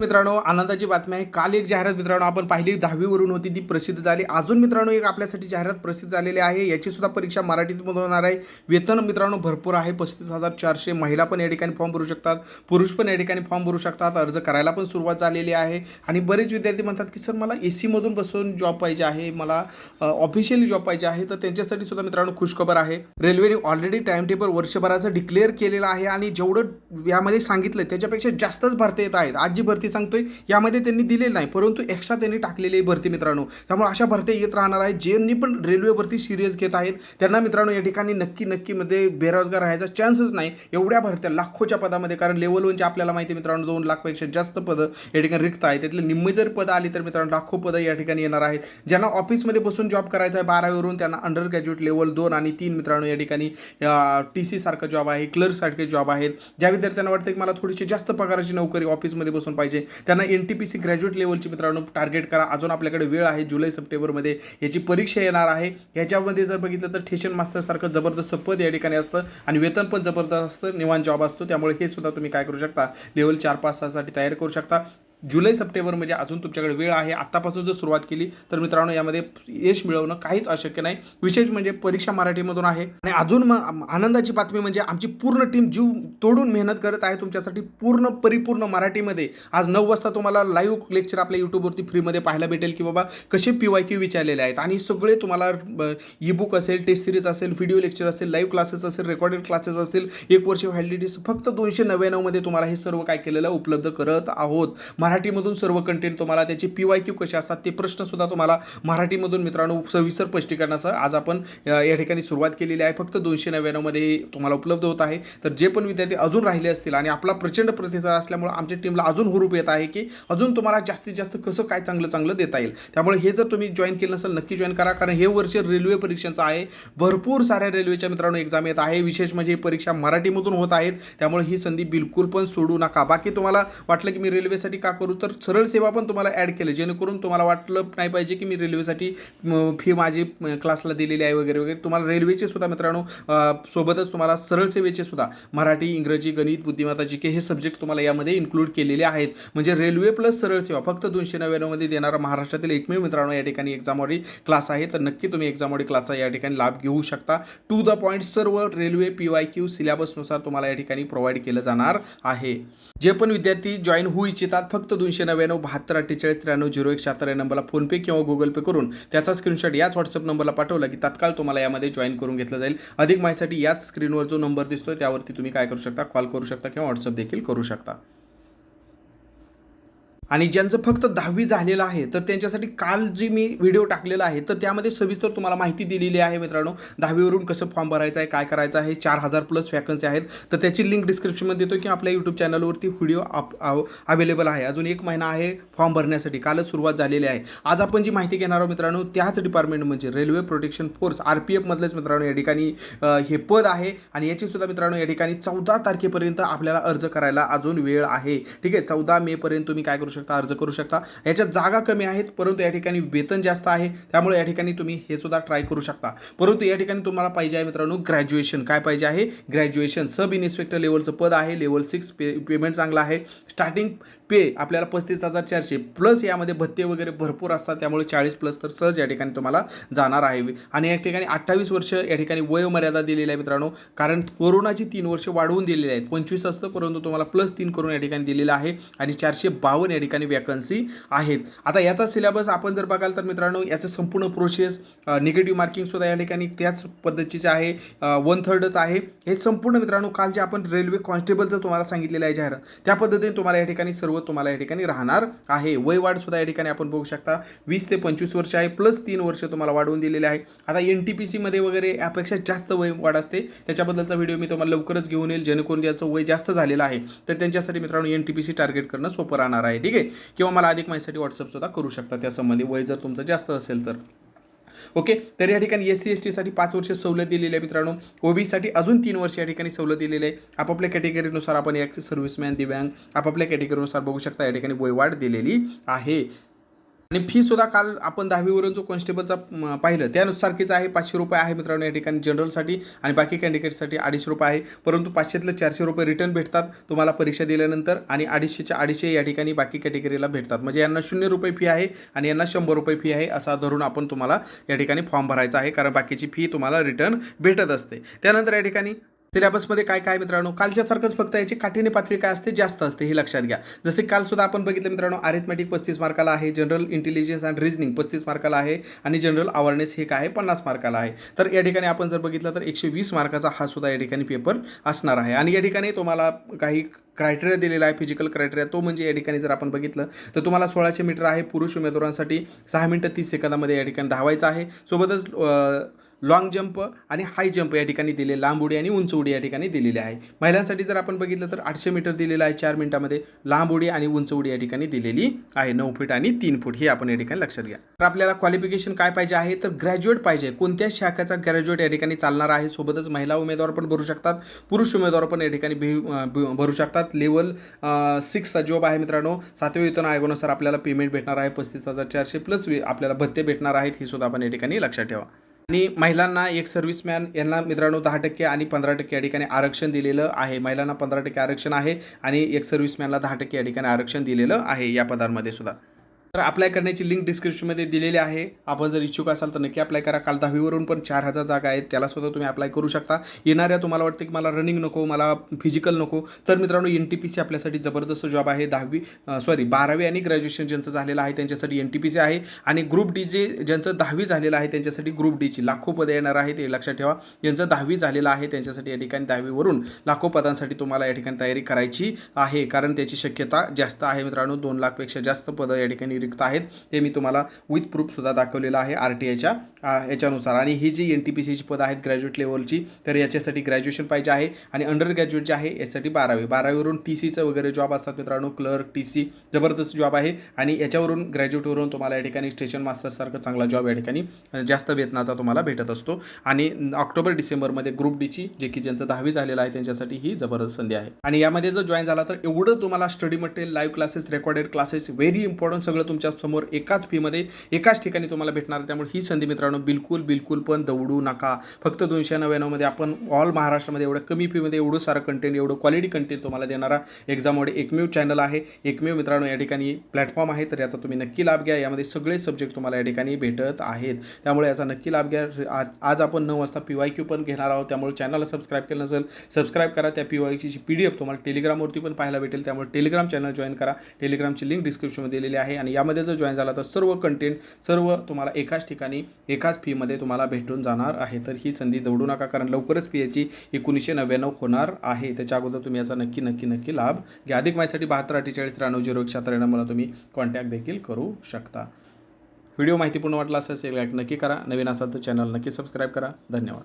मित्रांनो आनंदाची बातमी आहे. काल एक जाहिरात मित्रांनो आपण पाहिली दहावीवरून होती ती प्रसिद्ध झाली. अजून मित्रांनो एक आपल्यासाठी जाहिरात प्रसिद्ध झालेली आहे. याची सुद्धा परीक्षा मराठीतून होणार आहे. वेतन मित्रांनो भरपूर आहे. पस्तीस हजार चारशे महिला पण या ठिकाणी फॉर्म भरू शकतात. पुरुष पण या ठिकाणी फॉर्म भरू शकतात. अर्ज करायला पण सुरुवात झालेली आहे. आणि बरेच विद्यार्थी म्हणतात की सर मला ए सीमधून बसून जॉब पाहिजे आहे. मला ऑफिशियली जॉब पाहिजे आहे. तर त्यांच्यासाठी सुद्धा मित्रांनो खुशखबर आहे. रेल्वेने ऑलरेडी टाइम टेबल वर्षभराचं डिक्लेअर केलेलं आहे. आणि जेवढं यामध्ये सांगितलं त्याच्यापेक्षा जास्तच भरती येत आहेत. आज जी भरती सांगतोय यामध्ये त्यांनी दिलेली नाही परंतु एक्स्ट्रा त्यांनी टाकलेली आहे भरती मित्रांनो. त्यामुळे अशा भरत्या येत राहणार आहेत. ज्यांनी पण रेल्वे भरती सिरियस घेत आहेत. त्यांना मित्रांनो या ठिकाणी नक्की नक्की मध्ये बेरोजगार राहायचा चान्सच नाही. एवढ्या भरत्या लाखोच्या पदामध्ये कारण लेवल वनचे आपल्याला माहिती आहे मित्रांनो दोन लाखपेक्षा जास्त पदं या ठिकाणी रिक्त आहे त्यातले निम्मे जर पदं आली तर मित्रांनो लाखो पदं या ठिकाणी येणार आहेत. ज्यांना ऑफिसमध्ये बसून जॉब करायचा आहे बारावीवरून त्यांना अंडर ग्रॅज्युएट लेवल दोन आणि तीन मित्रांनो या ठिकाणी टी सी सारखा जॉब आहे क्लर्क सारखे जॉब आहेत. ज्या विद्यार्थ्यांना वाटतं की मला थोडीशी जास्त पगाराची नोकरी ऑफिसमध्ये बसून पाहिजे त्यांना N T P C graduate लेवलची मित्रांनो टार्गेट करा. अजून आपल्याकडे वेळ आहे जुलै सप्टेंबरमध्ये याची परीक्षा येणार आहे. याच्यामध्ये जर बघितलं तर ठेशन मास्तरसारखं जबरदस्त पद या ठिकाणी असतं आणि वेतन पण जबरदस्त असतं. निवान जॉब असतो. त्यामुळे हे सुद्धा तुम्ही काय करू शकता? लेवल चार पाच सहासाठी तयार करू शकता. जुलै सप्टेंबर म्हणजे अजून तुमच्याकडे वेळ आहे. आत्तापासून जर सुरुवात केली तर मित्रांनो यामध्ये यश मिळवणं काहीच अशक्य नाही. विशेष म्हणजे परीक्षा मराठीमधून आहे. आणि अजून मग आनंदाची बातमी म्हणजे आमची पूर्ण टीम जीव तोडून मेहनत करत आहे तुमच्यासाठी पूर्ण परिपूर्ण मराठीमध्ये. आज नऊ वाजता तुम्हाला लाईव्ह लेक्चर आपल्या यूट्यूबवरती फ्रीमध्ये पाहायला भेटेल की बाबा कसे पी वाय क्यू विचारलेले आहेत. आणि सगळे तुम्हाला ई बुक असेल टेस्ट सिरीज असेल व्हिडिओ लेक्चर असेल लाईव्ह क्लासेस असेल रेकॉर्डेड क्लासेस असेल एक वर्ष व्हॅलिडिटी फक्त दोनशे नव्याण्णवमध्ये तुम्हाला हे सर्व काय केलेलं उपलब्ध करत आहोत. मराठीमधून सर्व कंटेंट तुम्हाला त्याचे पी वाय क्यू कसे असतात ते प्रश्नसुद्धा तुम्हाला मराठीमधून मित्रांनो सविस्तर स्पष्टीकरणासह आज आपण या ठिकाणी सुरुवात केलेली आहे. फक्त दोनशे नव्याण्णवमध्ये तुम्हाला उपलब्ध होत आहे. तर जे पण विद्यार्थी अजून राहिले असतील आणि आपला प्रचंड प्रतिसाद असल्यामुळे आमच्या टीमला अजून हुरूप येत आहे की अजून तुम्हाला जास्तीत जास्त कसं काय चांगलं चांगलं देता येईल. त्यामुळे हे जर तुम्ही जॉईन केलं नसेल नक्की जॉईन करा. कारण हे वर्ष रेल्वे परीक्षांचं आहे. भरपूर साऱ्या रेल्वेच्या मित्रांनो एक्झाम येत आहे. विशेष म्हणजे ही परीक्षा मराठीमधून होत आहेत. त्यामुळे ही संधी बिलकुल पण सोडू नका. बाकी तुम्हाला वाटलं की मी रेल्वेसाठी का करू तर सरळ सेवा पण तुम्हाला ॲड केलं जेणेकरून तुम्हाला वाटलं नाही पाहिजे की मी रेल्वेसाठी फी माझी क्लासला दिलेली आहे वगैरे वगैरे. तुम्हाला रेल्वेचे सुद्धा मित्रांनो सोबतच तुम्हाला सरळ सेवेचे सुद्धा मराठी इंग्रजी गणित बुद्धिमत्ता जी के हे सब्जेक्ट तुम्हाला यामध्ये इन्क्लूड केलेले आहेत. म्हणजे रेल्वे प्लस सरळ सेवा फक्त दोनशे नव्याण्णवमध्ये देणारा महाराष्ट्रातील एकमेव मित्रांनो या ठिकाणी एक्झामवरी क्लास आहे. तर नक्की तुम्ही एक्झामवरी क्लासचा या ठिकाणी लाभ घेऊ शकता. टू द पॉईंट सर्व रेल्वे पी वाय क्यू सिलेबसनुसार तुम्हाला या ठिकाणी प्रोव्हाइड केलं जाणार आहे. जे पण विद्यार्थी जॉईन होऊ इच्छितात फक्त दोनशे नव्याण्णव बहात्तर अठ्ठेचाळीस त्र्याण्णव झिरो एक शहात्तर या नंबरला फोनपे किंवा गुगल पे करून त्याचा स्क्रीनशॉट याच व्हॉट्सअप नंबरला पाठवला की तात्काळ तुम्हाला यामध्ये जॉईन करून घेतलं जाईल. अधिक माहितीसाठी याच स्क्रीनवर जो नंबर दिसतोय त्यावरती तुम्ही काय करू शकता? कॉल करू शकता किंवा व्हॉट्सअप देखील करू शकता. आणि ज्यांचं फक्त दहावी झालेलं आहे तर त्यांच्यासाठी काल जी मी व्हिडिओ टाकलेला आहे तर त्यामध्ये सविस्तर तुम्हाला माहिती दिलेली आहे मित्रांनो. दहावीवरून कसं फॉर्म भरायचं आहे काय करायचं आहे चार हजार प्लस वॅकन्सी आहेत. तर त्याची लिंक डिस्क्रिप्शनमध्ये देतो की आपल्या यूट्यूब चॅनलवरती व्हिडिओ अवेलेबल आहे. अजून एक महिना आहे फॉर्म भरण्यासाठी. कालच सुरुवात झालेली आहे. आज आपण जी माहिती घेणार आहोत मित्रांनो त्याच डिपार्टमेंट म्हणजे railway protection force R P एफमधलेच मित्रांनो या ठिकाणी हे पद आहे. आणि याची सुद्धा मित्रांनो या ठिकाणी चौदा तारखेपर्यंत आपल्याला अर्ज करायला अजून वेळ आहे. ठीक आहे? चौदा मेपर्यंत तुम्ही काय करू शकता? अर्ज करू शकता. याच्यात जागा कमी आहेत परंतु या ठिकाणी वेतन जास्त आहे. त्यामुळे या ठिकाणी तुम्ही हे सुद्धा ट्राय करू शकता. परंतु या ठिकाणी तुम्हाला पाहिजे आहे मित्रांनो ग्रॅज्युएशन काय पाहिजे आहे? ग्रॅज्युएशन सब इन्स्पेक्टर लेवलचं पद आहे. लेवल सिक्स पे पेमेंट चांगलं आहे. स्टार्टिंग पे आपल्याला पस्तीस हजार चारशे प्लस यामध्ये भत्ते वगैरे भरपूर असतात. त्यामुळे चाळीस प्लस तर सहज या ठिकाणी तुम्हाला जाणार आहे. आणि या ठिकाणी अठ्ठावीस वर्ष या ठिकाणी वयोमर्यादा दिलेली आहे मित्रांनो. कारण कोरोनाची तीन वर्ष वाढवून दिलेली आहेत. पंचवीस असतं परंतु तुम्हाला प्लस तीन करून या ठिकाणी दिलेलं आहे. आणि चारशे बावन्न या ठिकाणी वॅकन्सी आहेत. आता याचा सिलेबस आपण जर बघाल तर मित्रांनो याचं संपूर्ण प्रोसेस निगेटिव्ह मार्किंगसुद्धा या ठिकाणी त्याच पद्धतीचे आहे. वन थर्डच आहे. हे संपूर्ण मित्रांनो काल जे आपण रेल्वे कॉन्स्टेबलचं तुम्हाला सांगितलेलं आहे जाहिरात त्या पद्धतीने तुम्हाला या ठिकाणी सर्व तुम्हाला या ठिकाणी राहणार आहे. वयवाढ सुद्धा या ठिकाणी आपण बघू शकता. वीस ते पंचवीस वर्ष आहे प्लस तीन वर्ष तुम्हाला वाढवून दिलेले आहे. आता एन टी पी सीमध्ये वगैरे यापेक्षा जास्त वय वाढ असते. त्याच्याबद्दलचा व्हिडिओ मी तुम्हाला लवकरच घेऊन येईल. जेणेकरून ज्याचं वय जास्त झालेलं आहे. तर त्यांच्यासाठी मित्रांनो N T P C target करणं सोपं राहणार आहे. ठीक आहे? किंवा मला अधिक माहितीसाठी व्हॉट्सअपसुद्धा करू शकता. त्यासंबंधी वय जर तुमचं जास्त असेल तर. ओके? तर या ठिकाणी एस सी एस टीसाठी पाच वर्ष सवलत दिलेली आहे मित्रांनो. ओबीसाठी अजून तीन वर्ष या ठिकाणी सवलत दिलेली आहे. आपापल्या कॅटेगरीनुसार आपण या सर्व्हिसमॅन दिव्यांग आपापल्या कॅटेगरीनुसार बघू शकता या ठिकाणी वयवाढ दिलेली आहे. आणि फी सुद्धा काल आपण दहावीवरून जो कॉन्स्टेबलचा पाहिलं त्यानुसारखीच आहे? पाचशे रुपये आहे मित्रांनो या ठिकाणी जनरलसाठी आणि बाकी कॅन्डिडेटसाठी अडीचशे रुपये आहे. परंतु पाचशेतलं चारशे रुपये रिटर्न भेटतात तुम्हाला परीक्षा दिल्यानंतर आणि अडीचशेच्या अडीचशे या ठिकाणी बाकी कॅटेगरीला भेटतात. म्हणजे यांना शून्य रुपये फी आहे आणि यांना शंभर रुपये फी आहे असा धरून आपण तुम्हाला या ठिकाणी फॉर्म भरायचा आहे. कारण बाकीची फी तुम्हाला रिटर्न भेटत असते. त्यानंतर या ठिकाणी सिलेबसमध्ये काय काय मित्रांनो? कालच्यासारखंच फक्त याची काठीने पातळी काय असते? जास्त असते हे लक्षात घ्या. जसे काल सुद्धा आपण बघितलं मित्रांनो अरिथमॅटिक पस्तीस मार्काला आहे जनरल इंटेलिजन्स अँड रिझनिंग पस्तीस मार्काला आहे आणि जनरल अवेअरनेस हे काय आहे? पन्नास मार्काला आहे. तर या ठिकाणी आपण जर बघितलं तर एकशे वीस मार्काचा हा सुद्धा या ठिकाणी पेपर असणार आहे. आणि या ठिकाणी तुम्हाला काही क्रायटेरिया दिलेला आहे फिजिकल क्रायटेरिया तो म्हणजे या ठिकाणी जर आपण बघितलं तर तुम्हाला सोळाशे मीटर आहे पुरुष उमेदवारांसाठी सहा मिनटं तीस सेकंदामध्ये या ठिकाणी धावायचं आहे. सोबतच अं, लॉंग जंप आणि हाय जंप या ठिकाणी दिले लांब उडी आणि उंच उडी या ठिकाणी दिलेली आहे. महिलांसाठी जर आपण बघितलं तर आठशे मीटर दिलेलं आहे चार मिनिटामध्ये लांब उडी आणि उंच उडी या ठिकाणी दिलेली आहे नऊ फूट आणि तीन फूट हे आपण या ठिकाणी लक्षात घ्या. तर आपल्याला क्वालिफिकेशन काय पाहिजे आहे? तर ग्रॅज्युएट पाहिजे. कोणत्या शाखेचा ग्रॅज्युएट या ठिकाणी चालणार आहे? सोबतच महिला उमेदवार पण भरू शकतात पुरुष उमेदवार पण या ठिकाणी भि- भरू शकतात. लेवल सिक्सचा जॉब आहे मित्रांनो. सातव्या वेतन आयोगानुसार आपल्याला पेमेंट भेटणार आहे पस्तीस हजार चारशे प्लस आपल्याला भत्ते भेटणार आहेत हे सुद्धा आपण या ठिकाणी लक्षात ठेवा. आणि महिलांना एक सर्व्हिसमॅन यांना मित्रांनो दहा टक्के आणि पंधरा टक्के या ठिकाणी आरक्षण दिलेलं आहे. महिलांना पंधरा टक्के आरक्षण आहे आणि एक सर्व्हिसमॅनला दहा टक्के या ठिकाणी आरक्षण दिलेलं आहे या पदांमध्ये सुद्धा. तर अप्लाय करण्याची लिंक डिस्क्रिप्शनमध्ये दिलेली आहे. आपण जर इच्छुक असाल तर नक्की अप्लाय करा. काल दहावीवरून पण चार हजार जागा आहेत. त्याला सुद्धा तुम्ही अप्लाय करू शकता. येणाऱ्या तुम्हाला वाटतं की मला रनिंग नको मला फिजिकल नको. तर मित्रांनो एन टी पी सी आपल्यासाठी जबरदस्त जॉब आहे. दहावी सॉरी बारावी आणि ग्रॅज्युएशन ज्यांचं झालेलं आहे त्यांच्यासाठी एन टी पी सी आहे. आणि ग्रुप डी जे ज्यांचं दहावी झालेलं आहे त्यांच्यासाठी ग्रुप डीची लाखो पदं येणार आहेत. ते लक्षात ठेवा. ज्यांचं दहावी झालेलं आहे त्यांच्यासाठी या ठिकाणी दहावीवरून लाखो पदांसाठी तुम्हाला या ठिकाणी तयारी करायची आहे. कारण त्याची शक्यता जास्त आहे मित्रांनो. दोन लाखपेक्षा जास्त पदं या ठिकाणी रिक्त आहेत. ते मी तुम्हाला विथ प्रूफसुद्धा दाखवलेलं आहे. आर टी आयच्या याच्यानुसार. आणि ही जी एन टी पी सीची पदं आहेत ग्रॅज्युएट लेवलची तर याच्यासाठी ग्रॅज्युएशन पाहिजे आहे. आणि अंडर ग्रॅज्युएट जे आहे यासाठी बारावी. बारावीवरून टी सीचं वगैरे जॉब असतात मित्रांनो क्लर्क टी सी जबरदस्त जॉब आहे. आणि याच्यावरून ग्रॅज्युएटवरून तुम्हाला या ठिकाणी स्टेशन मास्टरसारखं चांगला जॉब या ठिकाणी जास्त वेतनाचा तुम्हाला भेटत असतो. आणि ऑक्टोबर डिसेंबरमध्ये ग्रुप डीची जे की ज्यांचं दहावी झालेलं आहे त्यांच्यासाठी ही जबरदस्त संधी आहे. आणि यामध्ये जर जॉईन झाला तर एवढं तुम्हाला study material live classes recorded classes very important सगळं तुमच्यासमोर एकाच फीमध्ये एकाच ठिकाणी तुम्हाला भेटणार त्यामुळे ही संधी मित्रांनो बिलकुल बिलकुल पण दौडू नका. फक्त दोनशे नव्याण्णवमध्ये आपण ऑल महाराष्ट्रामध्ये एवढं कमी फीमध्ये एवढं सारं कंटेंट एवढं क्वालिटी कंटेंट तुम्हाला देणारा एक्झाममध्ये एकमेव चॅनल आहे. एकमेव मित्रांनो या ठिकाणी प्लॅटफॉर्म आहे. तर याचा तुम्ही नक्की लाभ घ्या. यामध्ये सगळे सब्जेक्ट तुम्हाला या ठिकाणी भेटत आहेत. त्यामुळे याचा नक्की लाभ घ्या. आज आज आपण नऊ वाजता पी वाय क्यू पण घेणार आहोत. त्यामुळे चॅनलला सबस्क्राईब केलं नसेल सबस्क्राईब करा. त्या पी वाय क्यूची पी डी एफ तुम्हाला टेलिग्रामवरती पण पाहायला भेटेल. त्यामुळे टेलिग्राम चॅनल जॉईन करा. टेलिग्रामची लिंक डिस्क्रिप्शनमध्ये दिलेली आहे. आणि यामध्ये जर जॉईन झाला तर सर्व कंटेंट सर्व तुम्हाला एकाच ठिकाणी एक एकाच फीमध्ये तुम्हाला भेटून जाणार आहे. तर ही संधी दौडू नका कारण लवकरच फी याची एकोणीसशे नव्याण्णव होणार आहे. त्याच्या अगोदर तुम्ही याचा नक्की नक्की नक्की लाभ घ्या. अधिक माहितीसाठी बहात्तर अठ्ठेचाळीस त्र्याण्णव झिरो एक त्र्याण्णव मला तुम्ही कॉन्टॅक्ट देखील करू शकता. व्हिडिओ माहितीपूर्ण वाटला असेल लाईक नक्की करा. नवीन असाल तर चॅनल नक्की सबस्क्राईब करा. धन्यवाद.